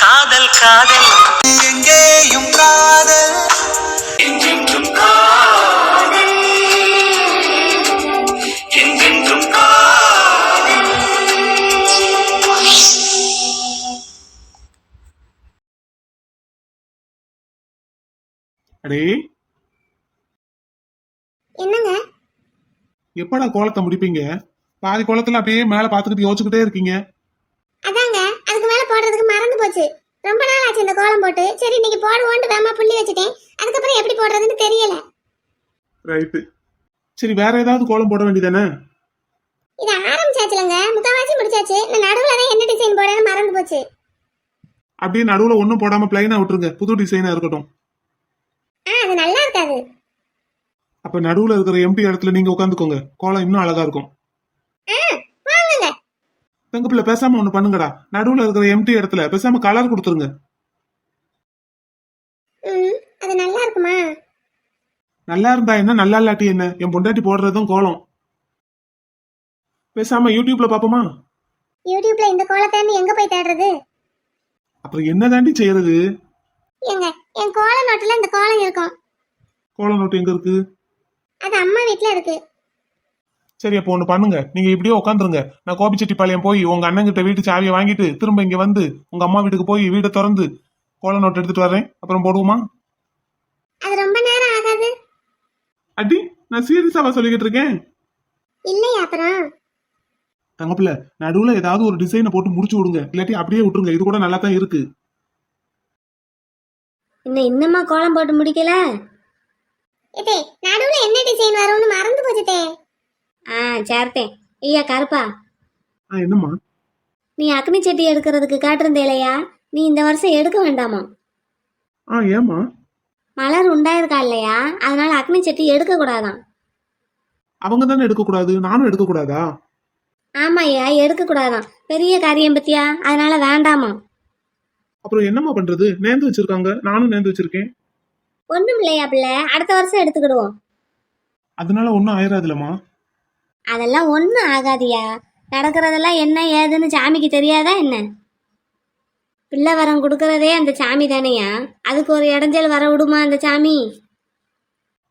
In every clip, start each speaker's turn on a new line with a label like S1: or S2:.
S1: காதல் காதல்.
S2: எங்கேயும் காதல்.
S3: அடே.
S4: என்னங்க?
S3: எப்படா கோலத்தை முடிப்பீங்க? பாதி கோலத்துல அப்படியே மேல பாத்துக்கிட்டு யோசிச்சுக்கிட்டே இருக்கீங்க
S4: அதாங்க அதுக்கு மேல போடுறதுக்கு மறந்து போச்சு ஆச்சு இந்த கோலம் போட்டு சரி இன்னைக்கு போடுவோன்ட்டு வேமா புள்ளி வச்சுட்டேன். அதுக்கப்புறம் எப்படி போடுறதுன்னு தெரியல.
S3: ரைட்டு. சரி வேற ஏதாவது கோலம் போட வேண்டியதானே?
S4: இது ஆரம்பிச்சாச்சுலங்க. முக்காவாசி முடிச்சாச்சு. நான் நடுவுல தான் என்ன டிசைன் போடணும்னு மறந்து போச்சு.
S3: அப்படியே நடுவுல ஒண்ணும் போடாம பிளைனா விட்டுருங்க. புது டிசைனா இருக்கட்டும்.
S4: ஆ அது நல்லா இருக்காது.
S3: அப்ப நடுவுல இருக்கிற எம்டி இடத்துல நீங்க உட்காந்துக்கோங்க கோலம் இன்னும் அழகா இருக்கும்.
S4: ஆ வாங்குங்க.
S3: தங்க பிள்ளை பேசாம ஒண்ணு பண்ணுங்கடா. நடுவுல இருக்கிற எம்டி இடத்துல பேசாம கலர் கொடுத்துருங்க
S4: ம் அது நல்லா இருக்குமா?
S3: நல்லா இருந்தா என்ன? நல்லா இல்லாட்டி என்ன? என் பொண்டாட்டி போடுறதும் கோலம். பேசாம யூடியூப்ல பாப்போமா?
S4: யூடியூப்ல இந்த கோலத்தை எங்க போய் தேடுறது?
S3: அப்புறம் என்ன செய்யறது?
S4: ஏங்க என் கோல நோட்டுல இந்த கோலம் இருக்கும்.
S3: கோலம் நோட்டு எங்க இருக்கு?
S4: அது அம்மா வீட்ல இருக்கு.
S3: சரி அப்போ ஒண்ணு பண்ணுங்க. நீங்க இப்படியே உட்காந்துருங்க நான் கோபிச்செட்டிப்பாளையம் போய் உங்க அண்ணன் கிட்ட வீட்டு சாவியை வாங்கிட்டு திரும்ப இங்க வந்து உங்க அம்மா வீட்டுக்கு போய் வீட்டை திறந்து கோல நோட்டு எடுத்துட்டு வரேன் அப்புறம் போடுவோமா
S4: அது ரொம்ப நேரம் ஆகாது
S3: அடி நான் சீரியஸாவா சொல்லிக்கிட்டு இருக்கேன்.
S4: இல்லையா அப்புறம்
S3: தங்கப்பிள்ள நடுவுல ஏதாவது ஒரு டிசைனை போட்டு முடிச்சு விடுங்க. இல்லாட்டி அப்படியே விட்டுருங்க. இது கூட நல்லா தான் இருக்கு.
S5: இன்னும் இன்னமா கோலம் போட்டு முடிக்கல?
S4: இதே நடுவுல என்ன டிசைன் வரும்னு மறந்து போச்சுட்டே
S5: ஆ சேர்த்தேன் ஐயா கருப்பா.
S3: ஆ என்னம்மா?
S5: நீ அக்னி செட்டி எடுக்கிறதுக்கு காட்டிருந்தேலையா? நீ இந்த வருஷம் எடுக்க வேண்டாமா?
S3: ஆ ஏம்மா?
S5: மலர் உண்டாயிருக்கா இல்லையா? அதனால அக்னி செட்டி எடுக்க கூடாதாம்
S3: அவங்க தானே எடுக்கக்கூடாது? நானும் எடுக்கக்கூடாதா?
S5: ஆமா ஐயா எடுக்க கூடாதாம் பெரிய காரியம் பத்தியா? அதனால வேண்டாமா
S3: அப்புறம் என்னம்மா பண்றது? நேர்ந்து வச்சிருக்காங்க. நானும் நேர்ந்து வச்சிருக்கேன்.
S5: ஒண்ணும் இல்லையா பிள்ளை? அடுத்த வருஷம் எடுத்துக்கிடுவோம்.
S3: அதனால ஒன்றும் ஆயிராதுலம்மா.
S5: அதெல்லாம் ஒன்றும் ஆகாதியா? நடக்கிறதெல்லாம் என்ன ஏதுன்னு சாமிக்கு தெரியாதா என்ன? பிள்ளை வரம் கொடுக்கறதே அந்த சாமி தானேயா? அதுக்கு ஒரு இடைஞ்சல் வர விடுமா அந்த சாமி?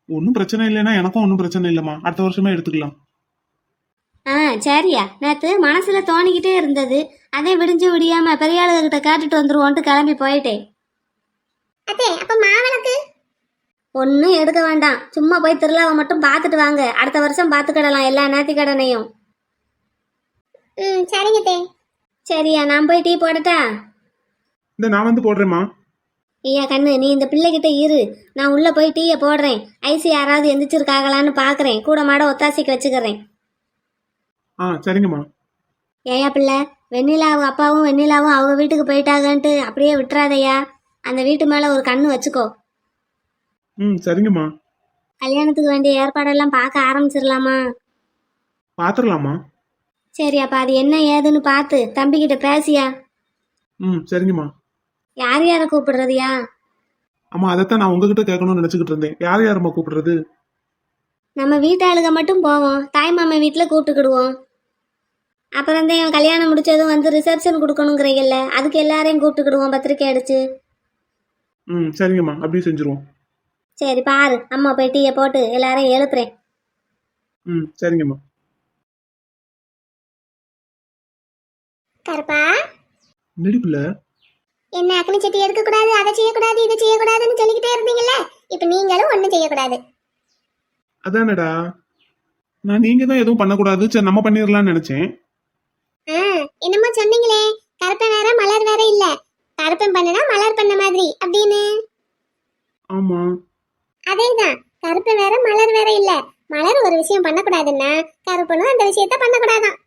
S3: ஒன்றும் பிரச்சனை இல்லைன்னா எனக்கும் ஒன்றும் பிரச்சனை இல்லைம்மா. அடுத்த வருஷமே எடுத்துக்கலாம்.
S5: ஆ சரியா. நேற்று மனசில் தோணிக்கிட்டே இருந்தது. அதே விடிஞ்சு விடியாம பெரிய ஆளுகிட்ட காட்டுட்டு வந்துருவோன்ட்டு கிளம்பி போயிட்டேன்.
S4: அத்தே அப்ப மாவிளக்கு
S5: ஒன்றும் எடுக்க வேண்டாம். சும்மா போய் திருவிழாவை மட்டும் பார்த்துட்டு வாங்க. அடுத்த வருஷம் பார்த்துக்கிடலாம் எல்லா நேர்த்தி கடனையும்.
S4: ம் சரிங்க தே.
S5: சரியா நான் போய் டீ போடட்டா?
S3: இந்த நான் வந்து போடுறேம்மா.
S5: ஐயா கண்ணு நீ இந்த பிள்ளைகிட்ட இரு. நான் உள்ளே போய் டீயை போடுறேன். ஐசி யாராவது எந்திரிச்சிருக்காங்களான்னு பார்க்குறேன் கூட மாட ஒத்தாசைக்கு வச்சுக்கிறேன்.
S3: ஆ சரிங்கம்மா.
S5: ஏயா பிள்ளை வெண்ணிலா அவங்க அப்பாவும் வெண்ணிலாவும் அவங்க வீட்டுக்கு போயிட்டாங்கன்ட்டு அப்படியே விட்டுறாதய்யா அந்த வீட்டு மேலே ஒரு கண்ணு வச்சுக்கோ.
S3: ம் சரிங்கம்மா.
S5: கல்யாணத்துக்கு வேண்டிய ஏற்பாடெல்லாம் பார்க்க ஆரம்பிச்சிடலாமா
S3: பார்த்துடலாமா
S5: சரி அப்போ அது என்ன ஏதுன்னு பார்த்து தம்பிக்கிட்ட பேசியா?
S3: ம் சரிங்கம்மா.
S5: யார் யாரை கூப்பிடுறதுயா?
S3: ஆமா அதைத்தான் நான் உங்ககிட்ட கேட்கணும்னு நினைச்சுக்கிட்டு இருந்தேன். யார் யாரம்மா கூப்பிடுறது?
S5: நம்ம வீட்டாளுக மட்டும் போவோம். தாய் மாமா வீட்டில் கூப்பிட்டுக்கிடுவோம். அப்புறம் தான் இவன் கல்யாணம் முடிச்சதும் வந்து ரிசப்ஷன் கொடுக்கணுங்கிறீங்கல்ல அதுக்கு எல்லாரையும் கூப்பிட்டுக்கிடுவோம் பத்திரிக்கை அடிச்சு.
S3: ம் சரிங்கம்மா. அப்படியே செஞ்சுருவோம்.
S5: சரி பாரு. அம்மா போய் டீயை போட்டு எல்லாரையும் எழுப்புறேன்.
S3: ம் சரிங்கம்மா.
S4: கருப்பா?
S3: நடிப்புல
S4: என்ன அக்னி சட்டி எடுக்க கூடாது அதை செய்யக்கூடாது இதை செய்யக்கூடாதுன்னு சொல்லிக்கிட்டே இருந்தீங்கல்ல? இப்ப நீங்களும் ஒண்ணும் செய்யக்கூடாது.
S3: அதானடா. நான் நீங்க தான் எதுவும் பண்ணக்கூடாது. சரி நம்ம பண்ணிடலாம்னு நினைச்சேன்.
S4: ஆ என்னமோ சொன்னீங்களே. கருப்பன் வேற மலர் வேற இல்ல. கருப்பன் பண்ணுனா மலர் பண்ண மாதிரி. அப்படின்னு.
S3: ஆமா.
S4: அதேதான். கருப்பன் வேற மலர் வேற இல்ல. மலர் ஒரு விஷயம் பண்ணக்கூடாதுன்னா கருப்பனும் அந்த விஷயத்த பண்ணக்கூடாதான்.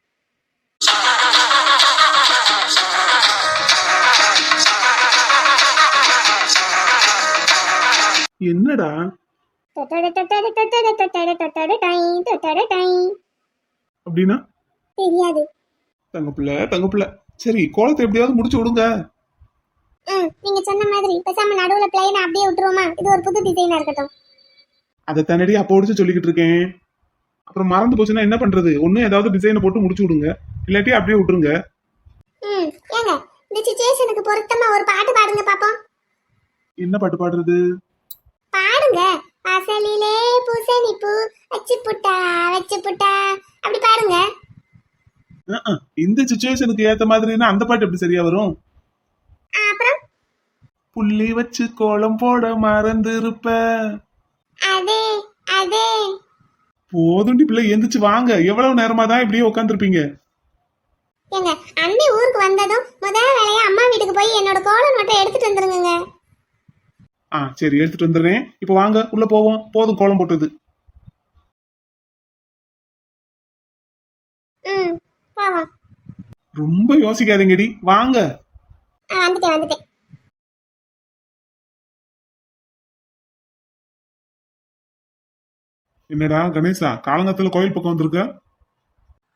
S3: என்னடா? அப்படின்னா?
S4: தெரியாது.
S3: தங்கப்பிள்ள தங்கப்பிள்ள. சரி கோலத்தை எப்படியாவது முடிச்சு விடுங்க.
S4: நீங்க சொன்ன மாதிரி பேசாம நடுவுல பிளைன் அப்படியே விட்டுருவோமா? இது ஒரு புது டிசைனா இருக்கட்டும்.
S3: அதை தன்னடி அப்போ ஒடிச்சு சொல்லிக்கிட்டு இருக்கேன். அப்புறம் மறந்து போச்சுன்னா என்ன பண்றது? ஒண்ணு ஏதாவது டிசைனை போட்டு முடிச்சு விடுங்க. இல்லாட்டி அப்படியே விட்டுருங்க.
S4: ம் ஏங்க இந்த சுச்சுவேஷனுக்கு பொருத்தமா ஒரு பாட்டு பாடுங்க பாப்போம்.
S3: என்ன பாட்டு பாடுறது?
S4: பாடுங்க. வாசலிலே பூசணி பூ வச்சு புட்டா வச்சு புட்டா அப்படி பாடுங்க.
S3: இந்த சுச்சுவேஷனுக்கு ஏத்த மாதிரினா அந்த பாட்டு எப்படி சரியா வரும்?
S4: அப்புறம்?
S3: புள்ளி வச்சு கோலம் போட மறந்து இருப்ப
S4: அதே. அதே
S3: போதுண்டி பிள்ளை எந்திரிச்சு வாங்க. எவ்வளவு நேரமா தான் இப்படியே உட்காந்துருப்பீங்க
S4: ஏங்க அண்ணி ஊருக்கு வந்ததும் முதல் வேலையா அம்மா வீட்டுக்கு போய் என்னோட கோல நோட்டை எடுத்துட்டு வந்துருங்க
S3: ஆ சரி எடுத்துட்டு வந்துடுறேன். இப்போ வாங்க உள்ள போவோம். போதும் கோலம் போட்டது.
S4: ம் போவோம்.
S3: ரொம்ப யோசிக்காதீங்கடி. வாங்க.
S4: ஆ, வந்துட்டேன் வந்துட்டேன்.
S3: என்னடா கணேசா காலங்கத்துல கோயில் பக்கம் வந்திருக்க?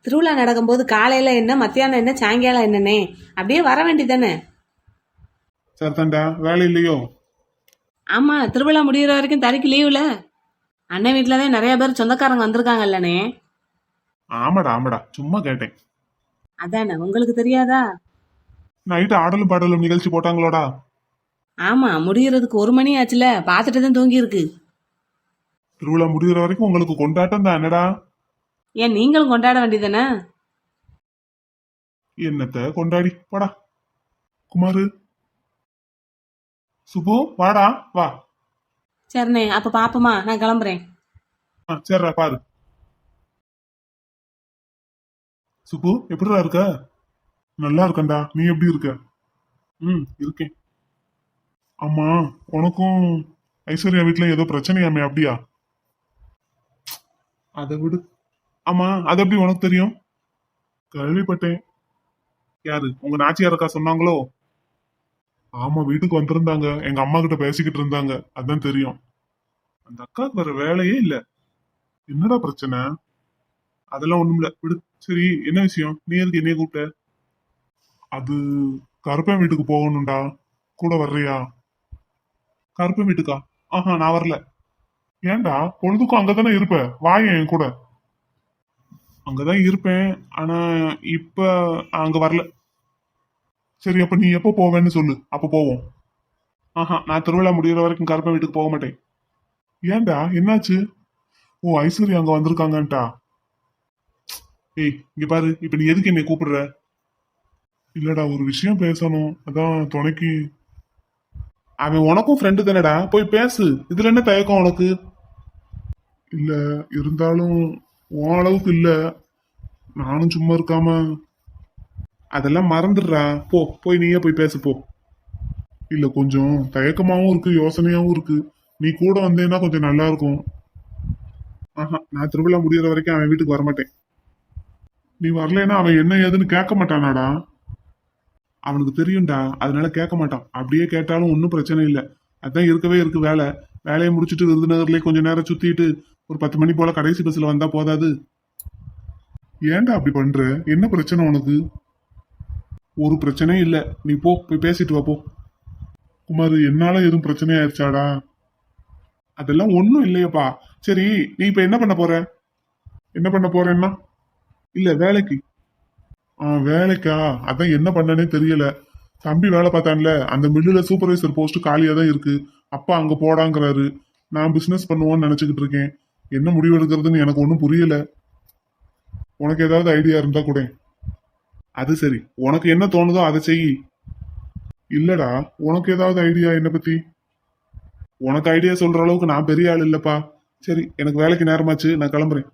S6: திருவிழா நடக்கும்போது காலையில என்ன மத்தியானம் என்ன சாயங்காலம் என்னன்னே அப்படியே வர வேண்டியதானே
S3: சரிதான்டா வேலை இல்லையோ?
S6: ஆமா திருவிழா முடியிற வரைக்கும் தறிக்கு லீவுல அண்ணன் வீட்டில் தான் நிறைய பேர் சொந்தக்காரங்க வந்திருக்காங்கல்லண்ணே
S3: ஆமாடா ஆமாடா. சும்மா கேட்டேன்.
S6: அதானே உங்களுக்கு தெரியாதா?
S3: நைட்டு ஆடலும் பாடலும் நிகழ்ச்சி போட்டாங்களோடா.
S6: ஆமா முடியறதுக்கு ஒரு மணி ஆச்சுல. பார்த்துட்டு தான் தூங்கி இருக்கு
S3: திருவிழா முடிகிற வரைக்கும் உங்களுக்கு கொண்டாட்டம் தான் என்னடா?
S6: ஏன் நீங்களும் கொண்டாட வேண்டியதானே
S3: என்னத்த கொண்டாடி போடா. குமாரு சுபு வாடா வா.
S6: சரிண்ணே அப்ப பாப்போமா நான் கிளம்புறேன்.
S3: ஆ சரிடா பாரு. சுப்பு எப்படிடா இருக்க? நல்லா இருக்கேன்டா நீ எப்படி இருக்க? ம் இருக்கேன். ஆமா உனக்கும் ஐஸ்வர்யா வீட்ல ஏதோ பிரச்சனையாமே அப்படியா? அதை விடு. ஆமா அது எப்படி உனக்கு தெரியும்? கேள்விப்பட்டேன். யாரு உங்க நாச்சியார் அக்கா சொன்னாங்களோ? ஆமா வீட்டுக்கு வந்திருந்தாங்க. எங்க அம்மா கிட்ட பேசிக்கிட்டு இருந்தாங்க. அதான் தெரியும். அந்த அக்காவுக்கு வேற வேலையே இல்ல. என்னடா பிரச்சனை? அதெல்லாம் ஒண்ணும் இல்ல. விடு. சரி என்ன விஷயம்? நீ எதுக்கு என்னைய கூப்பிட்ட? அது கருப்பன் வீட்டுக்கு போகணும்டா. கூட வர்றியா? கருப்பன் வீட்டுக்கா? ஆஹா நான் வரல. ஏன்டா? பொழுதுக்கும் அங்கதானே இருப்ப? வாய என் கூட. அங்கதான் இருப்பேன். ஆனா இப்ப அங்க வரல. சரி அப்ப நீ எப்போ போவேன்னு சொல்லு. அப்ப போவோம். ஆஹா நான் திருவிழா முடிகிற வரைக்கும் கருப்பன் வீட்டுக்கு போக மாட்டேன். ஏன்டா என்னாச்சு? ஓ ஐஸ்வர்யா அங்க வந்திருக்காங்கன்ட்டா. ஏய் இங்க பாரு இப்ப நீ எதுக்கு என்னை கூப்பிடுற? இல்லடா ஒரு விஷயம் பேசணும். அதான் துணைக்கு. அவன் உனக்கும் ஃப்ரெண்டு தானடா. போய் பேசு. இதுல என்ன தயக்கம் உனக்கு? இல்ல இருந்தாலும் உன் அளவுக்கு இல்ல. நானும் சும்மா இருக்காம அதெல்லாம் மறந்துடுறா. போ போய் நீயே போய் பேசு போ. இல்ல கொஞ்சம் தயக்கமாகவும் இருக்கு யோசனையாவும் இருக்கு. நீ கூட வந்தேன்னா கொஞ்சம் நல்லா இருக்கும் ஆஹா நான் திருவிழா முடிகிற வரைக்கும் அவன் வீட்டுக்கு வரமாட்டேன். நீ வரலைன்னா அவன் என்ன ஏதுன்னு கேட்க மாட்டானாடா. அவனுக்கு தெரியும்டா அதனால கேட்க மாட்டான். அப்படியே கேட்டாலும் ஒன்றும் பிரச்சனை இல்லை. அதான் இருக்கவே இருக்கு வேலை. வேலையை முடிச்சுட்டு விருதுநகர்லேயே கொஞ்ச நேரம் சுத்திட்டு ஒரு பத்து மணி போல கடைசி பஸ்ல வந்தா போதாது. ஏன்டா அப்படி பண்ற? என்ன பிரச்சனை உனக்கு? ஒரு பிரச்சனையும் இல்லை. நீ போ போய் பேசிட்டு வா போ. குமார் என்னால எதுவும் பிரச்சனை ஆயிடுச்சாடா அதெல்லாம் ஒன்றும் இல்லையப்பா. சரி நீ இப்போ என்ன பண்ண போற? என்ன பண்ண போறேன்னா? இல்லை வேலைக்கு. ஆ வேலைக்கா? அதான் என்ன பண்ணனே தெரியல. தம்பி வேலை பார்த்தான்ல. அந்த மில்லுல சூப்பர்வைசர் போஸ்ட் காலியாக தான் இருக்கு. அப்பா அங்கே போடாங்கிறாரு. நான் பிஸ்னஸ் பண்ணுவோன்னு நினச்சிக்கிட்டு இருக்கேன். என்ன முடிவு எடுக்கிறதுன்னு எனக்கு ஒன்றும் புரியல. உனக்கு ஏதாவது ஐடியா இருந்தால் கூட. அது சரி. உனக்கு என்ன தோணுதோ அதை செய். இல்லடா உனக்கு ஏதாவது ஐடியா என்ன பத்தி? உனக்கு ஐடியா சொல்ற அளவுக்கு நான் பெரிய ஆள் இல்லப்பா. சரி எனக்கு வேலைக்கு நேரமாச்சு நான் கிளம்புறேன்.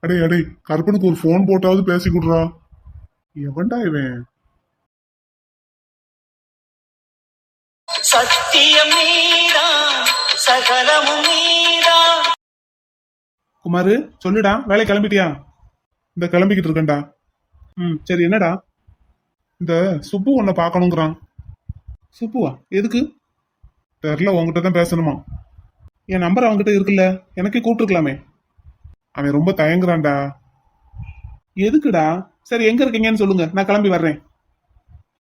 S3: அடே அடே கருப்பனுக்கு ஒரு ஃபோன் போட்டாவது பேசி கொடுறா. எவன்டா இவன்?
S2: சத்தியம் நீரா சகலமும் நீரா
S3: குமாரு சொல்லுடா வேலை கிளம்பிட்டியா? இந்த கிளம்பிக்கிட்டு இருக்கேன்டா. ம் சரி என்னடா? இந்த சுப்பு உன்னை பார்க்கணுங்கிறான். சுப்புவா? எதுக்கு? தெரில உன்கிட்ட தான் பேசணுமா? என் நம்பர் அவன்கிட்ட இருக்குல்ல எனக்கே கூப்பிட்டுருக்கலாமே. அவன் ரொம்ப தயங்குறான்டா. எதுக்குடா? சரி எங்க இருக்கீங்கன்னு சொல்லுங்க நான் கிளம்பி வர்றேன்.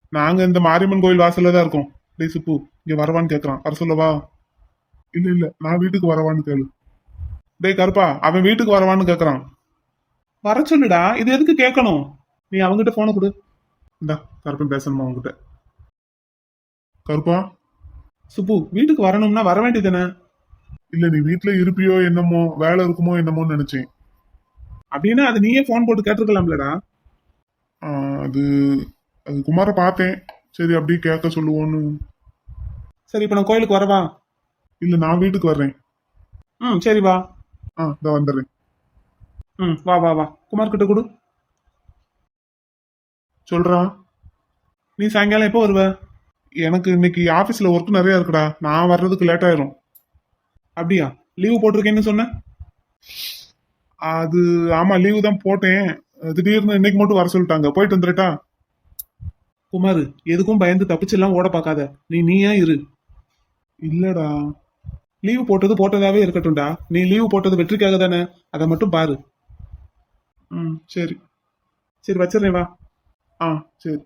S3: நாங்க இந்த மாரியம்மன் கோயில் வாசல்ல தான் இருக்கோம். டேய் சுப்பு இங்க வரவான்னு கேக்குறான். வர சொல்லவா? இல்ல இல்ல நான் வீட்டுக்கு வரவான்னு கேளு. டேய் கருப்பா அவன் வீட்டுக்கு வரவான்னு கேக்குறான். வர சொல்லுடா இது எதுக்கு கேட்கணும் நீ அவங்கிட்ட போனை கொடு.
S7: இந்தா கருப்பன் பேசணுமா உங்ககிட்ட கருப்பா? சுப்பு வீட்டுக்கு வரணும்னா வர வேண்டியதானே இல்ல நீ வீட்ல இருப்பியோ என்னமோ வேலை இருக்குமோ என்னமோன்னு நினைச்சேன். அப்படின்னா அது நீயே ஃபோன் போட்டு கேட்டிருக்கலாம்லடா. அது அது குமார பார்த்தேன். சரி அப்படியே கேட்க சொல்லுவோன்னு. சரி இப்போ நான் கோயிலுக்கு வரவா? இல்ல நான் வீட்டுக்கு வர்றேன். ம் சரி வா. ஆ இதோ வந்துடுறேன். ம் வா வா வா. குமார் கிட்ட கொடு. சொல்றா. நீ சாயங்காலம் எப்போ வருவ? எனக்கு இன்னைக்கு ஆஃபீஸில் ஒர்க் நிறைய இருக்குடா. நான் வர்றதுக்கு லேட் ஆயிரும். அப்படியா? லீவு போட்டிருக்கேன்னு சொன்ன? அது ஆமா லீவு தான் போட்டேன். திடீர்னு இன்னைக்கு மட்டும் வர சொல்லிட்டாங்க. போயிட்டு வந்துடட்டா குமார் எதுக்கும் பயந்து தப்பிச்செல்லாம் ஓட பார்க்காத. நீ நீயா இரு. இல்லடா. லீவு போட்டது போட்டதாவே இருக்கட்டும்டா. நீ லீவு போட்டது வெற்றிக்காக தானே. அதை மட்டும் பாரு. ம் சரி. சரி வச்சிடுறேன் வா. ஆ சரி.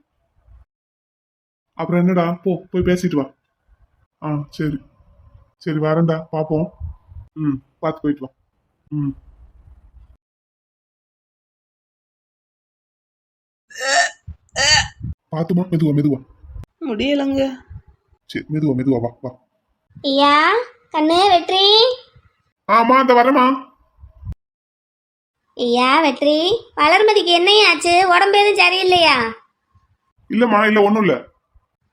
S7: அப்புறம் என்னடா? போ போய் பேசிட்டு வா. ஆ சரி. சரி வரேன்டா. பார்ப்போம் ம் பார்த்து போயிட்டு வா. ம். பார்த்துமா மெதுவா மெதுவா.
S6: முடியலங்க.
S7: சரி மெதுவா மெதுவா வா வா.
S5: ஐயா கண்ணு வெற்றி.
S7: ஆமா அந்த வரமா
S5: ஐயா வெற்றி. வளர்மதிக்கு என்னையாச்சு? உடம்பு எதுவும் சரியில்லையா?
S7: இல்லம்மா இல்ல ஒண்ணும் இல்ல.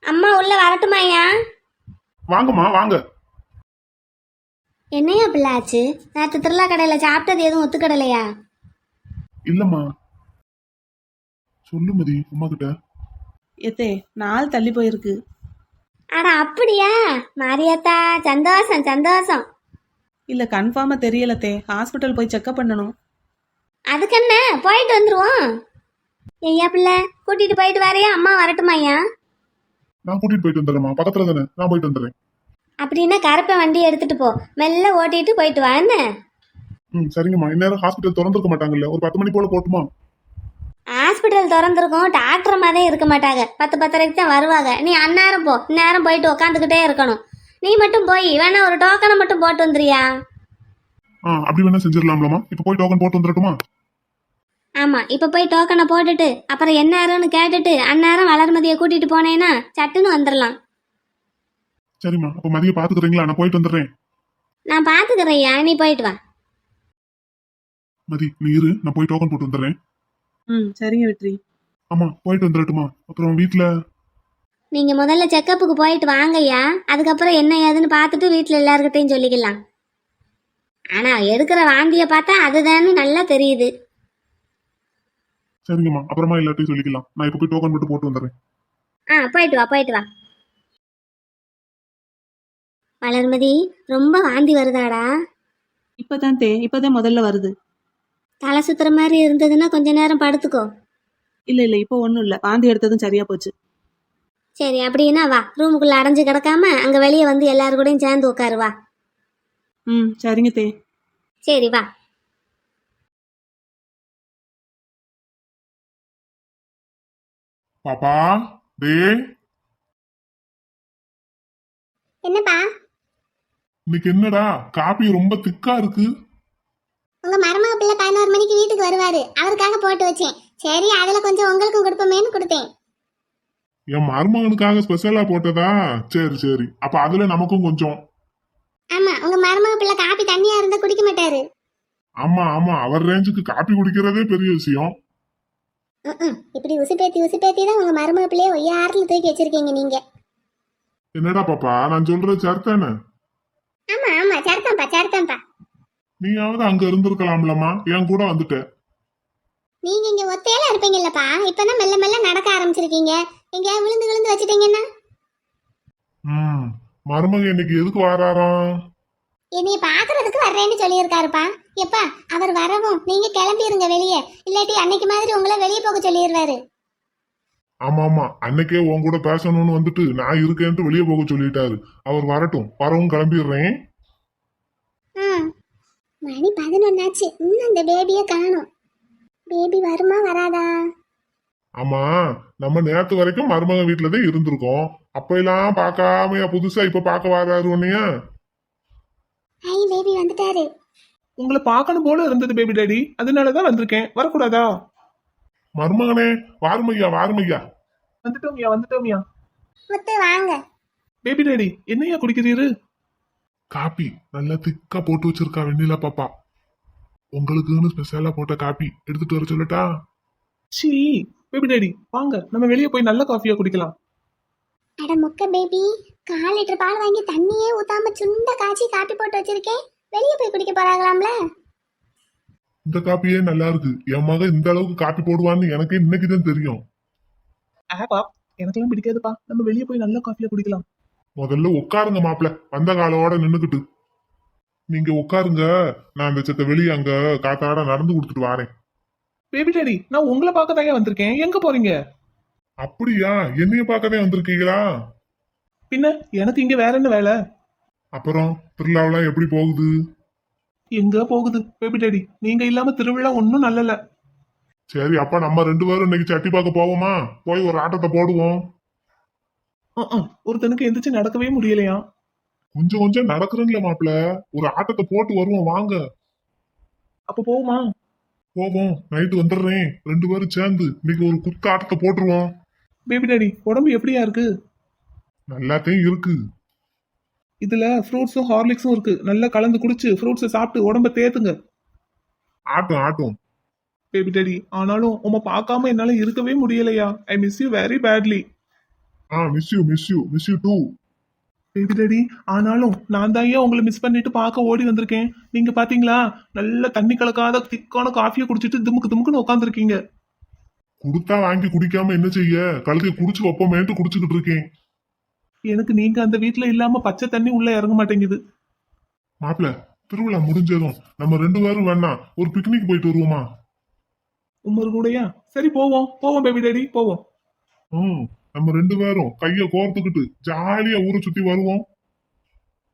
S5: அம்மா உள்ள வரட்டுமா ஐயா?
S7: வாங்கம்மா வாங்க.
S5: என்னையா பிள்ளை ஆச்சு? நேற்று திருவிழா கடையில் சாப்பிட்டது எதுவும் ஒத்துக்கடலையா?
S7: இல்லம்மா. சொல்லு மதி அம்மா கிட்ட.
S6: எத்தே நாள் தள்ளி போயிருக்கு.
S5: அட அப்படியா? மாரியாத்தா சந்தோஷம் சந்தோஷம்.
S6: இல்ல கன்ஃபார்மா தெரியலத்தே. ஹாஸ்பிட்டல் போய் செக்அப் பண்ணணும்.
S5: அதுக்கு என்ன? போயிட்டு வந்துருவோம். ஐயா பிள்ளை கூட்டிட்டு போயிட்டு வரையா? அம்மா வரட்டுமா ஐயா?
S7: நான் கூட்டிட்டு போயிட்டு வந்துடுறேம்மா. பக்கத்துல தானே? நான் போயிட்டு வந்துடுறேன்.
S5: அப்படின்னா கருப்பை வண்டி எடுத்துட்டு போ. மெல்ல ஓட்டிட்டு போயிட்டு வா. என்ன?
S7: ம் சரிங்கம்மா. இந்நேரம் ஹாஸ்பிட்டல் திறந்திருக்க மாட்டாங்கல்ல? ஒரு பத்து மணி போல போட்டுமா?
S5: ஹாஸ்பிட்டல் திறந்திருக்கும். டாக்டர் மாதிரி இருக்க மாட்டாங்க. பத்து பத்தரைக்கு தான் வருவாங்க. நீ அந்நேரம் போ. இந்நேரம் போயிட்டு உக்காந்துக்கிட்டே இருக்கணும். நீ மட்டும் போய் வேணா ஒரு டோக்கனை மட்டும் போட்டு வந்துறியா
S7: ஆ அப்படி வேணா செஞ்சிடலாம்லம்மா. இப்போ போய் டோக்கன் போட்டு வந்துடட்டுமா?
S5: ஆமா இப்ப போய் டோக்கனை போட்டுட்டு அப்புறம் என்ன நேரம்னு கேட்டுட்டு அந்நேரம் வளர்மதியை கூட்டிட்டு போனேன்னா சட்டுன்னு வந்துடலாம்
S7: சரிம்மா அப்போ மதியம் பாத்துக்கிறீங்களா? நான் போயிட்டு வந்துடுறேன்.
S5: நான் பாத்துக்கிறேன்யா நீ போயிட்டு வா.
S7: மதி நீ இரு நான் போய் டோக்கன் போட்டு வந்துடுறேன்.
S6: ம் சரிங்க வெற்றி.
S7: ஆமா போயிட்டு வந்துடட்டுமா? அப்புறம் வீட்ல?
S5: நீங்க முதல்ல செக்கப்புக்கு போயிட்டு வாங்கய்யா அதுக்கப்புறம் என்ன ஏதுன்னு பார்த்துட்டு வீட்டில் எல்லாருக்கிட்டையும் சொல்லிக்கலாம். ஆனா எடுக்கிற வாந்தியை பார்த்தா அதுதான்னு நல்லா தெரியுது.
S7: சரிங்கம்மா அப்புறமா எல்லாத்தையும் சொல்லிக்கலாம். நான் இப்போ போய் டோக்கன் மட்டும் போட்டு வந்துடுறேன்.
S5: ஆ போயிட்டு வா போயிட்டு வா. வளர்மதி ரொம்ப வாந்தி வருதாடா.
S6: இப்பதான் தே இப்பதான் முதல்ல வருது.
S5: தலை சுத்துற மாதிரி இருந்ததுன்னா கொஞ்ச நேரம் படுத்துக்கோ.
S6: இல்ல இல்ல இப்போ ஒண்ணும் இல்ல. வாந்தி எடுத்ததும் சரியா போச்சு.
S5: சரி அப்படின்னா வா. ரூமுக்குள்ள அடைஞ்சு கிடக்காம அங்க வெளியே வந்து எல்லாரு கூடயும் சேர்ந்து உட்காரு வா.
S6: ம் சரிங்க தே.
S5: சரி வா.
S7: பாப்பா டேய்.
S4: என்னப்பா?
S7: இன்னைக்கு என்னடா? காப்பி ரொம்ப திக்கா இருக்கு.
S4: உங்க மருமக பிள்ளை பதினோரு மணிக்கு வீட்டுக்கு வருவாரு. அவருக்காக போட்டு வச்சேன். சரி அதுல கொஞ்சம் உங்களுக்கும் கொடுப்போமேன்னு கொடுத்தேன்.
S7: என் மருமகனுக்காக ஸ்பெஷலா போட்டதா? சரி சரி. அப்ப அதுல நமக்கும் கொஞ்சம்.
S4: ஆமா உங்க மருமக பிள்ளை காப்பி தண்ணியா இருந்தா குடிக்க மாட்டாரு.
S7: ஆமா ஆமா. அவர் ரேஞ்சுக்கு காப்பி குடிக்கிறதே பெரிய விஷயம்.
S4: இப்படி உசுப்பேத்தி உசுப்பேத்தி தான் உங்க மருமக பிள்ளைய ஒய்யாரில் தூக்கி வச்சிருக்கீங்க நீங்க.
S7: என்னடா பாப்பா? நான் சொல்றது சரிதானே
S4: ஆமா ஆமா. சரிதான்ப்பா சரிதான்ப்பா
S7: நீயாவது அங்க இருந்திருக்கலாம்லம்மா. என் கூட வந்துட்ட.
S4: நீங்க இங்க ஒத்தையில இருப்பீங்கல்லப்பா. இப்பதான் மெல்ல மெல்ல நடக்க ஆரம்பிச்சிருக்கீங்க. எங்க விழுந்து விழுந்து வச்சுட்டீங்கன்னா?
S7: ம். மருமகன் இன்னைக்கு எதுக்கு வாராராம்?
S4: என்னைய பாக்குறதுக்கு வர்றேன்னு சொல்லியிருக்காருப்பா. எப்பா அவர் வரவும் நீங்க கிளம்பிருங்க வெளியே. இல்லாட்டி அன்னைக்கு மாதிரி உங்களை வெளியே போக சொல்லிடுவாரு.
S7: ஆமா ஆமா அன்னைக்கே உன் கூட பேசணும்னு வந்துட்டு நான் இருக்கேன்ட்டு வெளியே போக சொல்லிட்டாரு. அவர் வரட்டும் வரவும் கிளம்பிடுறேன்.
S4: மணி பதினொன்னாச்சு. இன்னும் அந்த பேபியை காணும். பேபி வருமா வராதா?
S7: ஆமா நம்ம நேத்து வரைக்கும் மருமகன் வீட்டுல தான் இருந்திருக்கோம். அப்ப எல்லாம் பார்க்காம புதுசா இப்ப பார்க்க வராரு உன்னைய.
S4: ஐ பேபி வந்துட்டாரு.
S3: உங்களை பார்க்கணும் போல இருந்தது பேபி டாடி அதனாலதான் வந்திருக்கேன். வரக்கூடாதா?
S7: மருமகனே வாருமையா வாருமையா.
S3: வந்துட்டோமியா வந்துட்டோமியா
S4: முத்து வாங்க.
S3: பேபி டேடி என்னையா குடிக்கிறீரு?
S7: காப்பி நல்லா திக்கா போட்டு வச்சிருக்கா வெண்ணிலா பாப்பா. உங்களுக்குன்னு ஸ்பெஷலா போட்ட காப்பி எடுத்துட்டு வர சொல்லட்டா?
S3: சீ பேபி டேடி வாங்க. நம்ம வெளியே போய் நல்ல காஃபியா குடிக்கலாம்.
S4: அட மொக்க பேபி கால் லிட்டர் பால் வாங்கி தண்ணியே ஊத்தாம சுண்ட காய்ச்சி காப்பி போட்டு வச்சிருக்கேன் வெளியே போய் குடிக்க போறாங்களாம்ல?
S7: இந்த காப்பியே நல்லா இருக்கு. என் மகன் இந்த அளவுக்கு காப்பி போடுவான்னு எனக்கு இன்னைக்கு தான் தெரியும்.
S3: ஆப்பா எனக்கெல்லாம் பிடிக்காதுப்பா. நம்ம வெளியே போய் நல்ல காஃபியா குடிக்கலாம்.
S7: முதல்ல உட்காருங்க மாப்பிள வந்த காலோட நின்னுக்கிட்டு. நீங்க உட்காருங்க. நான் அந்த செத்த வெளியே அங்க காத்தாட நடந்து கொடுத்துட்டு வாரேன்.
S3: பேபி டேடி நான் உங்களை பார்க்க தான் வந்திருக்கேன். எங்க போறீங்க?
S7: அப்படியா? என்னைய பார்க்கவே வந்திருக்கீங்களா?
S3: பின்ன எனக்கு இங்க வேற என்ன வேலை?
S7: அப்புறம் திருவிழாவெல்லாம் எப்படி போகுது?
S3: எங்க போகுது பேபி டேடி நீங்க இல்லாம திருவிழா ஒன்னும் நல்லல.
S7: சரி அப்ப நம்ம ரெண்டு பேரும் இன்னைக்கு சட்டி பார்க்க போவோமா? போய் ஒரு ஆட்டத்தை போடுவோம்.
S3: ஒருத்தனுக்கு எந்திரிச்சு நடக்கவே முடியலையா?
S7: கொஞ்சம் கொஞ்சம் நடக்கிறேன்ல மாப்பிள ஒரு ஆட்டத்தை போட்டு வருவோம் வாங்க.
S3: அப்ப போகுமா
S7: போவோம் நைட்டு வந்துடுறேன். ரெண்டு பேரும் சேர்ந்து இன்னைக்கு ஒரு குத்த ஆட்டத்தை போட்டுருவோம்.
S3: பேபி டேடி உடம்பு எப்படியா இருக்கு?
S7: நல்லாத்தையும் இருக்கு.
S3: இதுல ஃப்ரூட்ஸும் ஹார்லிக்ஸும் இருக்கு. நல்லா கலந்து குடிச்சு ஃப்ரூட்ஸை சாப்பிட்டு உடம்ப தேத்துங்க.
S7: ஆட்டம் ஆட்டம்.
S3: பேபி டேடி ஆனாலும் உம்மை பார்க்காம என்னால இருக்கவே முடியலையா? I miss you very badly
S7: ah miss you miss you miss you too
S3: baby daddy ஆனாலும் நான் தான் ஏன் உங்களை மிஸ் பண்ணிட்டு பார்க்க ஓடி வந்திருக்கேன்? நீங்க பாத்தீங்களா? நல்ல தண்ணி கலக்காத திக்கான காஃபியை குடிச்சிட்டு திமுக்கு திமுக்குன்னு உட்காந்துருக்கீங்க
S7: கொடுத்தா வாங்கி குடிக்காம என்ன செய்ய? கழுத்தை குடிச்சு வைப்போமேன்ட்டு குடிச்சுக்கிட்டு இருக்கேன்.
S3: எனக்கு நீங்க அந்த வீட்ல இல்லாம பச்சை தண்ணி உள்ள இறங்க மாட்டேங்குது.
S7: மாப்பிள திருவிழா முடிஞ்சதும் நம்ம ரெண்டு பேரும் வேணா ஒரு பிக்னிக் போயிட்டு வருவோமா?
S3: உமர் கூடயா? சரி போவோம். போவோம் பேபி டேடி போவோம்.
S7: ம் நம்ம ரெண்டு பேரும் கைய கோர்த்துக்கிட்டு ஜாலியா ஊரை சுத்தி வருவோம்.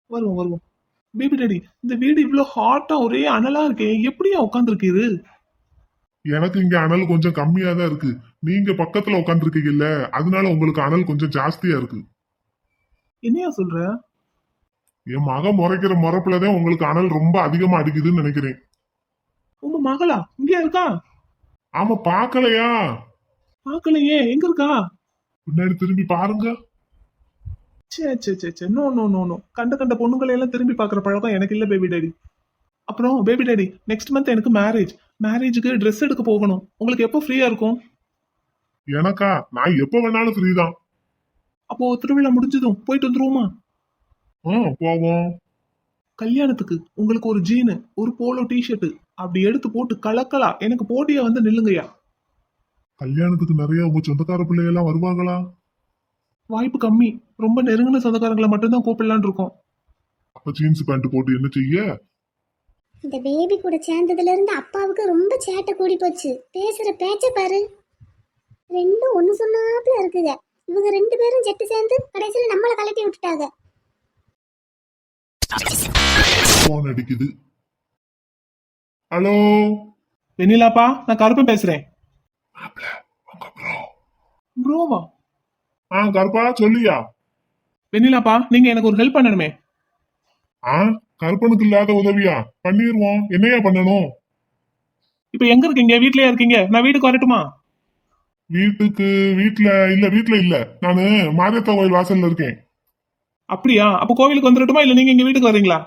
S3: வருவோம் வருவோம். பேபி டேடி இந்த வீடு இவ்வளோ ஹாட்டா ஒரே அனலா இருக்கே. எப்படியா உட்காந்துருக்கீரு
S7: எனக்கு இங்க அனல் கொஞ்சம் கம்மியா தான் இருக்கு. நீங்க பக்கத்துல உட்காந்துருக்கீங்கல்ல அதனால உங்களுக்கு அனல் கொஞ்சம் ஜாஸ்தியா இருக்கு.
S3: என்னையா சொல்ற?
S7: என் மகன் முறைக்கிற முறைப்புலதான் உங்களுக்கு அனல் ரொம்ப அதிகமா அடிக்குதுன்னு நினைக்கிறேன்.
S3: உங்க மகளா? இங்கே இருக்கா?
S7: ஆமா பாக்கலையா
S3: பார்க்கலையே. எங்க இருக்கா?
S7: பின்னாடி திரும்பி பாருங்க.
S3: சே சே சே சே நோ நோ நோ நோ. கண்ட கண்ட பொண்ணுங்களை எல்லாம் திரும்பி பார்க்குற பழக்கம் எனக்கு இல்லை பேபி டேடி அப்புறம் பேபி டேடி நெக்ஸ்ட் மந்த் எனக்கு மேரேஜ் மேரேஜுக்கு ட்ரெஸ் எடுக்க போகணும். உங்களுக்கு எப்போ ஃப்ரீயா இருக்கும்?
S7: எனக்கா? நான் எப்ப வேணாலும் ஃப்ரீ தான்.
S3: அப்போ திருவிழா முடிஞ்சதும் போயிட்டு வந்துருவோமா?
S7: ஆ போவோம்.
S3: கல்யாணத்துக்கு உங்களுக்கு ஒரு ஜீனு ஒரு போலோ டிஷர்ட் அப்படி எடுத்து போட்டு கலக்கலா. எனக்கு போட்டியா வந்து நில்லுங்கய்யா.
S7: கல்யாணத்துக்கு நிறைய உங்க சொந்தக்கார பிள்ளைகள்லாம் வருவாங்களா?
S3: வாய்ப்பு கம்மி. ரொம்ப நெருங்கின சொந்தக்காரங்களை மட்டும்தான் கூப்பிடலான்னு இருக்கோம்.
S7: அப்ப ஜீன்ஸ் பேண்ட் போட்டு என்ன செய்ய?
S4: இந்த பேபி கூட சேர்ந்ததுல இருந்து அப்பாவுக்கு ரொம்ப சேட்டை கூடி போச்சு. பேசுற பேச்ச பாரு. ரெண்டும் ஒண்ணு சொன்னாப்புல இருக்குங்க. இவங்க ரெண்டு பேரும் ஜெட்டு சேர்ந்து கடைசியில நம்மளை கலட்டி விட்டுட்டாங்க.
S7: போன் அடிக்குது. ஹலோ
S3: வெண்ணிலாப்பா நான் கருப்பன் பேசுறேன்.
S7: உங்க ப்ரோ
S3: ப்ரோவா
S7: ஆ கருப்பா சொல்லியா?
S3: வெண்ணிலாப்பா நீங்க எனக்கு ஒரு ஹெல்ப் பண்ணணுமே.
S7: ஆ கருப்பனுக்கு இல்லாத உதவியா? பண்ணிடுவோம் என்னையா பண்ணணும்?
S3: இப்போ எங்க இருக்கீங்க? வீட்லயே இருக்கீங்க? நான் வீட்டுக்கு வரட்டுமா
S7: வீட்டுக்கு வீட்ல இல்ல வீட்ல இல்ல. நானு மாரியத்தா கோயில் வாசல்ல இருக்கேன்.
S3: அப்படியா? அப்போ கோவிலுக்கு வந்துடட்டுமா இல்ல நீங்க எங்க வீட்டுக்கு வரீங்களா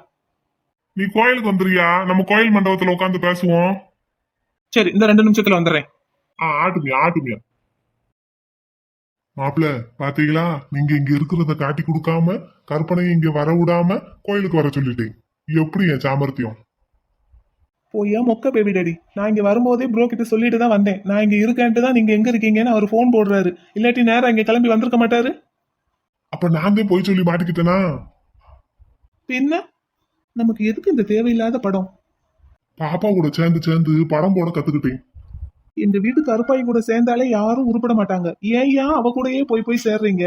S7: நீ கோயிலுக்கு வந்துறியா நம்ம கோயில் மண்டபத்துல உட்காந்து பேசுவோம்.
S3: சரி இந்த ரெண்டு நிமிஷத்துல வந்துடுறேன்.
S7: ஆ ஆட்டுமியா ஆட்டுமியா மாப்பிள பாத்தீங்களா? நீங்க இங்க இருக்கிறத காட்டி கொடுக்காம கற்பனையை இங்க வர விடாம கோயிலுக்கு வர சொல்லிட்டேன். எப்படி என் சாமர்த்தியம்?
S3: போயா மொக்க பேபி டேடி நான் இங்க வரும்போதே ப்ரோ கிட்ட சொல்லிட்டு தான் வந்தேன். நான் இங்க இருக்கேன்ட்டு தான் நீங்க எங்க இருக்கீங்கன்னு அவர் ஃபோன் போடுறாரு. இல்லாட்டி நேரம் இங்க கிளம்பி வந்திருக்க மாட்டாரு?
S7: அப்ப நான் தான் போய் சொல்லி மாட்டிக்கிட்டேனா?
S3: பின்ன நமக்கு எதுக்கு இந்த தேவையில்லாத படம்?
S7: பாப்பா கூட சேர்ந்து சேர்ந்து படம் போட கத்துக்கிட்டேன்.
S3: எங்க வீட்டு கருப்பாய் கூட சேர்ந்தாலே யாரும் உருப்பட மாட்டாங்க. ஏன் ஏன் அவ கூடயே போய் போய் சேர்றீங்க?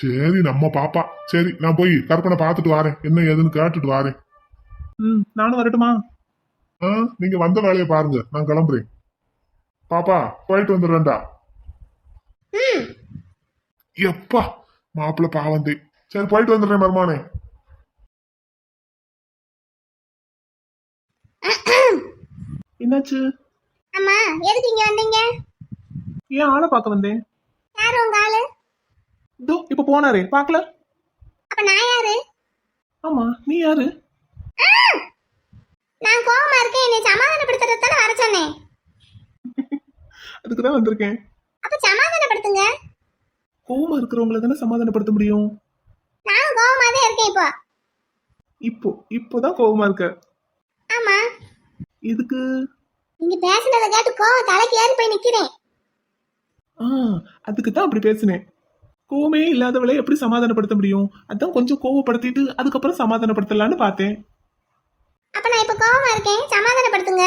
S7: சரி நம்ம பாப்பா. சரி நான் போய் கற்பனை பார்த்துட்டு வரேன். என்ன ஏதுன்னு கேட்டுட்டு வரேன்.
S3: ம் நானும் வரட்டுமா?
S7: நீங்க வந்த வேலையை பாருங்க. நான் கிளம்புறேன். பாப்பா போயிட்டு வந்துடுறேன்டா. எப்பா மாப்பிள்ள பாவந்தே சரி போயிட்டு வந்துடுறேன் மருமானே
S3: என்னாச்சு?
S4: அம்மா எதுக்கு இங்க வந்தீங்க?
S3: ஏன் ஆளை பார்க்க வந்தேன்?
S4: யாரு உங்க ஆளு?
S3: இதோ இப்ப போனாரே. பாக்கல
S4: அப்ப நான் யாரு?
S3: ஆமா நீ யாரு?
S4: நான் கோவமா இருக்கேன் என்னை சமாதானப்படுத்துறது தானே வர சொன்னேன்.
S3: அதுக்கு தான் வந்திருக்கேன்.
S4: அப்ப சமாதானப்படுத்துங்க.
S3: கோவமா இருக்கிறவங்கள தானே சமாதானப்படுத்த முடியும்?
S4: நானும் கோவமா தான் இருக்கேன் இப்போ.
S3: இப்போ இப்போதான் கோவமா இருக்க.
S4: ஆமா.
S3: இதுக்கு
S4: நீங்க பேசுனதை கேட்டு கோவம் தலைக்கு ஏறி போய் நிக்கிறேன்.
S3: ஆ அதுக்கு தான் அப்படி பேசினேன். கோவமே இல்லாதவளை எப்படி சமாதானப்படுத்த முடியும்? அதான் கொஞ்சம் கோவப்படுத்திட்டு அதுக்கப்புறம் சமாதானப்படுத்தலான்னு பார்த்தேன்.
S4: அப்ப நான் இப்ப கோவமா இருக்கேன். சமாதானப்படுத்துங்க.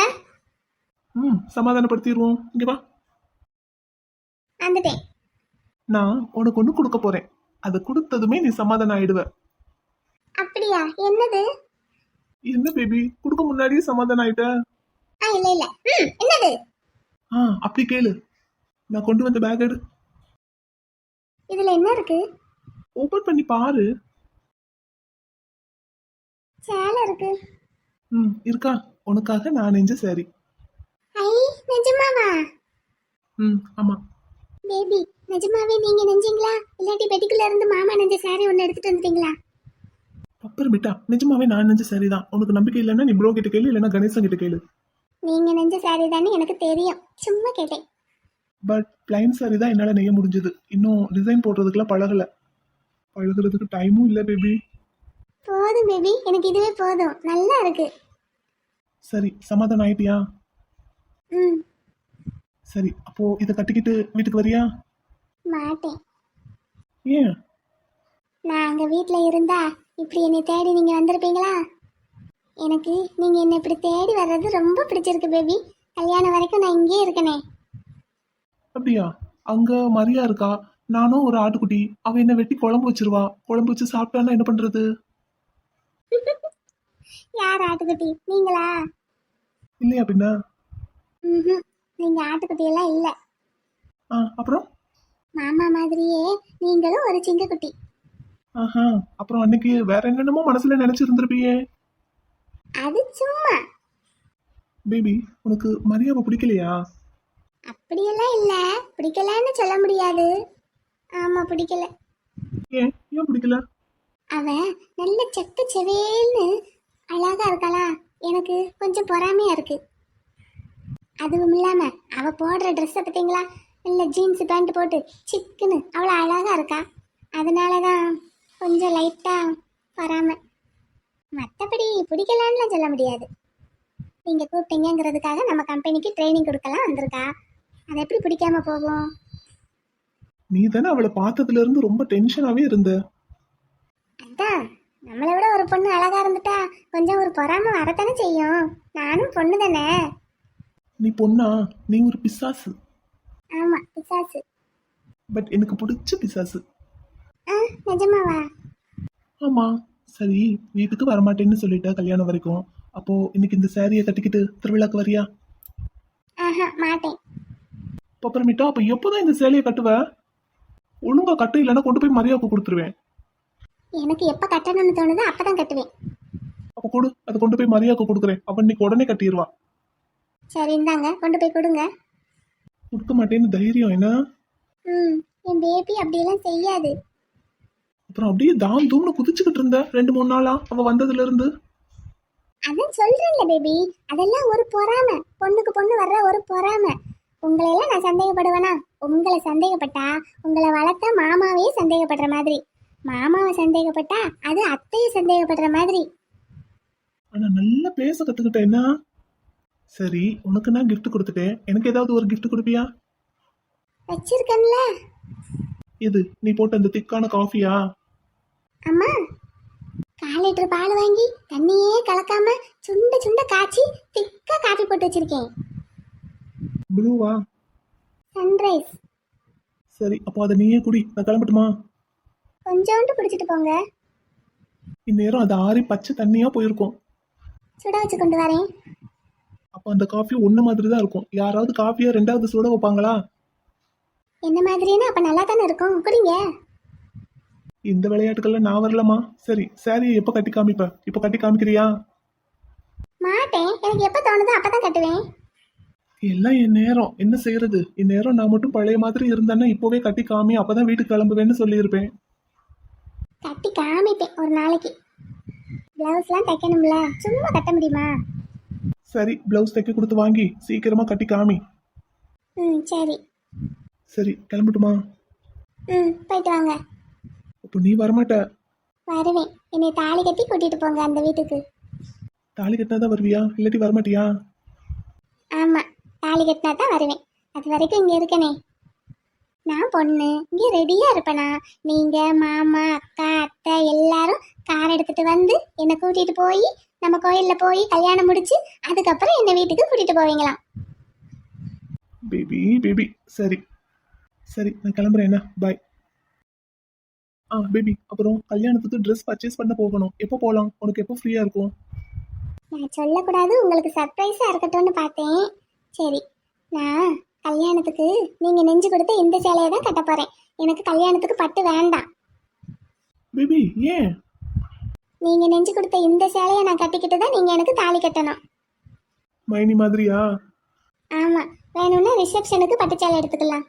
S3: ம் சமாதானப்படுத்திடுவோம். இங்க வா.
S4: வந்துட்டேன்.
S3: நான் உனக்கு ஒண்ணு கொடுக்க போறேன். அதை கொடுத்ததுமே நீ சமாதானம் ஆயிடுவ.
S4: அப்படியா? என்னது?
S3: என்ன பேபி கொடுக்க முன்னாடியே சமாதானம் ஆயிட்ட?
S4: ஆ இல்ல இல்ல. ம் என்னது?
S3: ஆ அப்படி கேளு. நான் கொண்டு வந்த பேக் எடு.
S4: இதுல என்ன இருக்கு?
S3: ஓபன் பண்ணி பாரு.
S4: சேலை இருக்கு.
S3: ம் இருக்கா? உனக்காக நான் நெஞ்ச சரி.
S4: ஐ நிஜமாவா?
S3: ம் ஆமா.
S4: பேபி நிஜமாவே நீங்க நெஞ்சீங்களா? இல்லாட்டி பெட்டிக்குள்ள இருந்து மாமா நெஞ்ச சாரி ஒன்னு எடுத்துட்டு வந்துட்டீங்களா?
S3: அப்புறமேட்டா நிஜமாவே நான் நெஞ்ச சரிதான். உனக்கு நம்பிக்கை இல்லைன்னா நீ ப்ரோ கிட்ட கேளு இல்லைன்னா கணேசன் கிட்ட கேளு.
S4: நீங்க நெஞ்ச சாரி தானே எனக்கு தெரியும். சும்மா கேட்டேன்.
S3: பட் பிளைன் சாரி தான் என்னால் நெய்ய முடிஞ்சது. இன்னும் டிசைன் போடுறதுக்குலாம் பழகல. பழகுறதுக்கு டைமும் இல்லை பேபி
S4: போதும் பேபி எனக்கு இதுவே போதும். நல்லா இருக்கு.
S3: சரி சமாதானம் ஆயிட்டியா?
S4: ம்.
S3: சரி அப்போ இதை கட்டிக்கிட்டு வீட்டுக்கு வரியா?
S4: மாட்டேன்.
S3: ஏன்?
S4: நான் அங்க வீட்ல இருந்தா இப்படி என்னை தேடி நீங்க வந்திருப்பீங்களா? எனக்கு நீங்க என்னை இப்படி தேடி வர்றது ரொம்ப பிடிச்சிருக்கு பேபி. கல்யாணம் வரைக்கும் நான் இங்கேயே இருக்கனே.
S3: அப்படியா? அங்க மரியா இருக்கா? நானும் ஒரு ஆட்டுக்குட்டி. அவ என்ன வெட்டி குழம்பு வச்சிருவா. குழம்பு வச்சு சாப்பிட்டான்னா என்ன பண்றது?
S4: யார் ஆட்டுக்குட்டி? நீங்களா?
S3: இல்லையா பின்ன?
S4: நீங்க ஆட்டுக்குட்டி எல்லாம் இல்ல.
S3: ஆ அப்புறம்?
S4: மாமா மாதிரியே நீங்களும் ஒரு சிங்கக்குட்டி.
S3: ஆஹா அப்புறம் அன்னைக்கு வேற என்னென்னமோ மனசுல நினைச்சிருந்திருப்பியே.
S4: அது சும்மா.
S3: பேபி உனக்கு மரியாவை பிடிக்கலையா?
S4: அப்படியெல்லாம் இல்ல. பிடிக்கலன்னு சொல்ல முடியாது. ஆமா பிடிக்கல.
S3: ஏன்? ஏன் பிடிக்கல?
S4: அவ நல்ல செக்க செவேல்னு அழகா இருக்காளா? எனக்கு கொஞ்சம் பொறாமையாக இருக்கு. அதுவும் இல்லாமல் அவள் போடுற ட்ரெஸ்ஸை பார்த்தீங்களா இல்லை ஜீன்ஸ் பேண்ட் போட்டு சிக்குன்னு அவ்வளோ அழகாக இருக்கா? அதனால தான் கொஞ்சம் லைட்டாக பொறாமை. மற்றபடி பிடிக்கலான்லாம் சொல்ல முடியாது. நீங்கள் கூப்பிட்டீங்கிறதுக்காக நம்ம கம்பெனிக்கு ட்ரைனிங் கொடுக்கலாம் வந்திருக்கா? அதை எப்படி பிடிக்காம போகும்?
S3: நீ தானே அவளை பார்த்ததுல இருந்து ரொம்ப டென்ஷனாகவே இருந்த.
S4: நம்மளை விட ஒரு பொண்ணு அழகா இருந்துட்டா கொஞ்சம் ஒரு பொறாம வரத்தானே செய்யும்? நானும் பொண்ணு தானே.
S3: நீ பொண்ணா? நீ ஒரு பிசாசு.
S4: ஆமா பிசாசு.
S3: பட் எனக்கு பிடிச்ச பிசாசு.
S4: ஆ நிஜமாவா?
S3: ஆமா. சரி வீட்டுக்கு வரமாட்டேன்னு சொல்லிட்ட கல்யாணம் வரைக்கும். அப்போ இன்னைக்கு இந்த சாரியை கட்டிக்கிட்டு திருவிழாக்கு வரியா?
S4: ஆஹா மாட்டேன்.
S3: அப்ப அப்புறமேட்டா அப்ப எப்போதான் இந்த சேலையை கட்டுவ? ஒழுங்கா கட்டு இல்லைன்னா கொண்டு போய் மரியாதைக்கு கொடுத்துருவேன்.
S4: எனக்கு எப்ப கட்டணும்னு தோணுதோ அப்பதான் கட்டுவேன்.
S3: அப்ப கொடு. அதை கொண்டு போய் மரியாதைக்கு கொடுக்குறேன். அவன் இன்னைக்கு உடனே கட்டிடுவா.
S4: சரி இந்தாங்க. கொண்டு போய் கொடுங்க.
S3: கொடுக்க மாட்டேன்னு தைரியம் என்ன?
S4: ம் என் பேபி அப்படியெல்லாம் செய்யாது.
S3: அப்புறம் அப்படியே தாம் தூம்னு குதிச்சுக்கிட்டு இருந்த ரெண்டு மூணு நாளா? அவ வந்ததுல இருந்து
S4: அதான் சொல்றேன்ல பேபி அதெல்லாம் ஒரு பொறாமை. பொண்ணுக்கு பொண்ணு வர்ற ஒரு பொறாமை. உங்களை எல்லாம் நான் சந்தேகப்படுவேனா? உங்களை சந்தேகப்பட்டா உங்களை வளர்த்த மாமாவே சந்தேகப்படுற மாதிரி. மாமாவை சந்தேகப்பட்டா அது அத்தையை சந்தேகப்படுற மாதிரி.
S3: ஆனா நல்லா பேச கத்துக்கிட்ட என்ன சரி உனக்கு நான் gift கொடுத்துட்டேன். எனக்கு ஏதாவது ஒரு gift கொடுப்பியா?
S4: வச்சிருக்கேன்ல.
S3: இது நீ போட்ட அந்த திக்கான காஃபியா
S4: அம்மா கால் லிட்டர் பால் வாங்கி தண்ணியே கலக்காம சுண்ட சுண்ட காய்ச்சி திக்கா காஃபி போட்டு வச்சிருக்கேன்.
S3: ப்ளூவா
S4: சன்ரைஸ்
S3: சரி அப்போ அதை நீயே குடி. நான் கிளம்பட்டுமா?
S4: கொஞ்சோண்டு பிடிச்சிட்டு போங்க.
S3: இந்நேரம் அது ஆறி பச்சை தண்ணியா போயிருக்கும்.
S4: சுட வச்சு கொண்டு வரேன்.
S3: அப்போ அந்த காஃபி ஒன்று மாதிரி தான் இருக்கும். யாராவது காஃபியை ரெண்டாவது சுட வைப்பாங்களா?
S4: என்ன மாதிரின்னு அப்ப நல்லா தானே இருக்கும். குடிங்க.
S3: இந்த விளையாட்டுக்கள்ல நான் வரலமா சரி சாரியை எப்போ கட்டி காமிப்ப? இப்போ கட்டி காமிக்கிறியா?
S4: மாட்டேன். எனக்கு எப்ப தோணுதோ அப்பதான் கட்டுவேன்.
S3: எல்லாம் என் நேரம். என்ன செய்யறது என் நேரம் நான் மட்டும் பழைய மாதிரி இருந்தேன்னா இப்போவே கட்டி காமி அப்பதான் வீட்டுக்கு கிளம்புவேன்னு சொல்லியிருப்பேன்.
S4: கட்டி காமிப்பேன் ஒரு நாளைக்கு. பிளவுஸ்லாம் தைக்கணும்ல சும்மா கட்ட முடியுமா?
S3: சரி பிளவுஸ் தைக்க கொடுத்து வாங்கி சீக்கிரமா கட்டி காமி.
S4: ம் சரி.
S3: சரி கிளம்பட்டுமா?
S4: ம் போயிட்டு வாங்க.
S3: அப்போ நீ வரமாட்ட.
S4: வருவேன். என்னை தாலி கட்டி கூட்டிட்டு போங்க அந்த வீட்டுக்கு.
S3: தாலி கட்டினா தான் வருவியா? இல்லாட்டி வரமாட்டியா?
S4: ஆமா தாலி கட்டினா தான் வருவேன். அது வரைக்கும் இங்க இருக்கனே. நான் பொண்ணு. இங்க ரெடியா இருப்பேனா? நீங்க மாமா அக்கா அத்தை எல்லாரும் கார் எடுத்துட்டு வந்து என்னை கூட்டிட்டு போய் நம்ம கோயில்ல போய் கல்யாணம் முடிச்சு அதுக்கப்புறம் என்னை வீட்டுக்கு கூட்டிட்டு போவீங்களாம்.
S3: பேபி பேபி சரி. சரி நான் கிளம்புறேன். என்ன? பாய் ஆ பேபி அப்புறம் கல்யாணத்துக்கு ட்ரெஸ் பர்ச்சேஸ் பண்ண போகணும். எப்போ போகலாம் உனக்கு எப்போ ஃப்ரீயா இருக்கும்?
S4: நான் சொல்லக்கூடாது. உங்களுக்கு சர்ப்ரைஸா இருக்கட்டும்னு பார்த்தேன். சரி. நான் கல்யாணத்துக்கு நீங்க நெஞ்சு கொடுத்த இந்த சேலையை தான் கட்ட போறேன். எனக்கு கல்யாணத்துக்கு பட்டு வேண்டாம்.
S3: பேபி ஏன்?
S4: நீங்க நெஞ்சு கொடுத்த இந்த சேலையை நான் கட்டிக்கிட்டு தான் நீங்க எனக்கு தாலி கட்டணும்.
S3: மைனி மாதிரியா?
S4: ஆமா வேணும்னா ரிசப்ஷனுக்கு பட்டு சேலை எடுத்துக்கலாம்.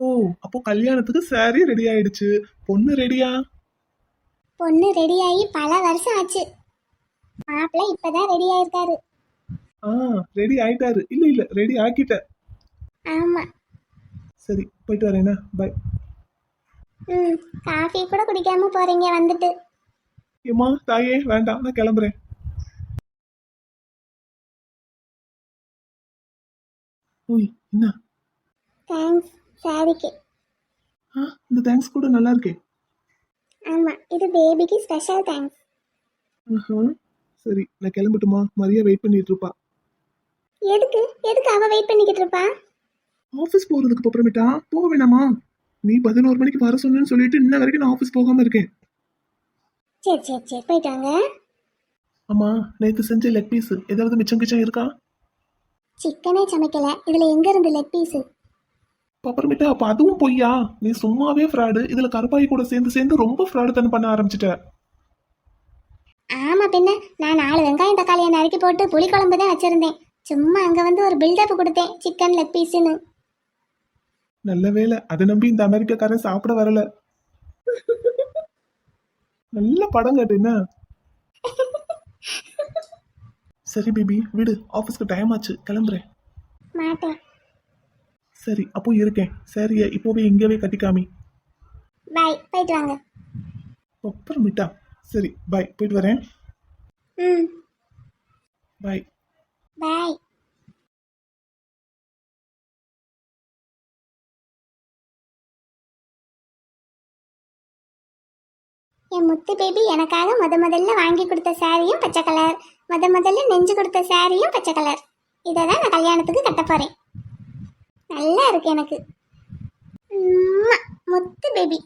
S3: ஓ அப்போ கல்யாணத்துக்கு saree ரெடி ஆயிடுச்சு. பொண்ணு ரெடியா
S4: பொண்ணு ரெடி ஆகி பல வருஷம் ஆச்சு. மாப்பிள்ளை இப்பதான் ரெடி ஆயிருக்காரு.
S3: ஆ ரெடி ஆயிட்டாரு. இல்ல இல்ல ரெடி ஆக்கிட்ட
S4: ஆமா.
S3: சரி போயிட்டு வரேன் என்ன? பாய்
S4: ம் காஃபி கூட குடிக்காம போறீங்க வந்துட்டு.
S3: ஏம்மா தாயே வேண்டாம் நான் கிளம்புறேன். ஓய் என்ன?
S4: தேங்க்ஸ் சாரிக்கு.
S3: ஆ இந்த தேங்க்ஸ் கூட நல்லா இருக்கே.
S4: ஆமா இது பேபிக்கு ஸ்பெஷல் தேங்க்ஸ்
S3: ஆஹா. சரி நான் கிளம்பட்டுமா? மரியா வெயிட் பண்ணிட்டு இருப்பா.
S4: எதுக்கு? எதுக்கு அவ வெயிட் பண்ணிக்கிட்டு இருப்பா?
S3: ஆஃபீஸ் போறதுக்கு அப்புறமேட்டா போக வேணாமா. நீ பதினோரு மணிக்கு வர சொன்னேன்னு சொல்லிட்டு இன்ன வரைக்கும் நான் ஆஃபீஸ் போகாம இருக்கேன்.
S4: சரி சரி சரி போயிட்டு வாங்க
S3: ஆமா நேத்து செஞ்ச லெக் பீஸ் ஏதாவது மிச்சம் கிச்சம் இருக்கா?
S4: சிக்கனே சமைக்கல. இதுல எங்க இருந்து லெக் பீஸ்
S3: அப்புறமேட்டா அப்ப அதுவும் பொய்யா? நீ சும்மாவே ஃப்ராடு இதுல கருப்பாயி கூட சேர்ந்து சேர்ந்து ரொம்ப ஃப்ராடு தனம் பண்ண ஆரம்பிச்சிட்ட.
S4: ஆமா பின்ன நான் நாலு வெங்காயம் தக்காளியை நறுக்கி போட்டு புளிக்குழம்பு தான் வச்சிருந்தேன். சும்மா அங்க வந்து ஒரு பில்டப் கொடுத்தேன் சிக்கன் லெக் பீஸ்னு
S3: நல்ல வேலை அதை நம்பி இந்த அமெரிக்காக்காரன் சாப்பிட வரல. நல்ல படம் காட்டு என்ன? சரி பேபி விடு. ஆஃபீஸ்க்கு டைம் ஆச்சு. கிளம்புறேன்.
S4: மாட்டேன்.
S3: சரி அப்போ இருக்கேன். சரியா இப்போவே இங்கேவே கட்டிக்காமி.
S4: பாய் போயிட்டு வாங்க.
S3: அப்புறமேட்டா. சரி பாய் போயிட்டு வரேன்.
S4: ம்.
S3: பாய்
S4: பாய் என் முத்து பேபி எனக்காக முத முதல்ல வாங்கி கொடுத்த சாரியும் பச்சை கலர். முத முதல்ல நெஞ்சு கொடுத்த சாரியும் பச்சை கலர். இதை தான் நான் கல்யாணத்துக்கு கட்ட நல்லா இருக்கு எனக்கு. முத்து பேபி.